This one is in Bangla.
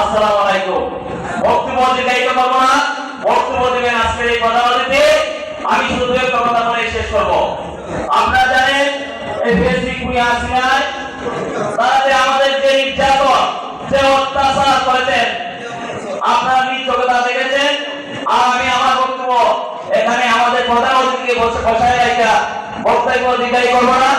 আসসালামু আলাইকুম। বক্তব্য দীর্ঘায়িত করব না। বক্তব্য দেবেন আজকের এই কথাবার্তাতে আমি শুধু একটা কথা বলে শেষ করব। আপনারা জানেন এই ফেসবুক কুড়ি আসিনায় তারাতে আমাদের যে নির্যাতন, যে অত্যাচার করেছেন, আপনারা নিজ চোখে তা দেখেছেন? আর আমি আমার বক্তব্য এখানে আমাদের প্রধান অতিথিকে বসে বসায় রাখা বক্তব্য অধিকারী করব না।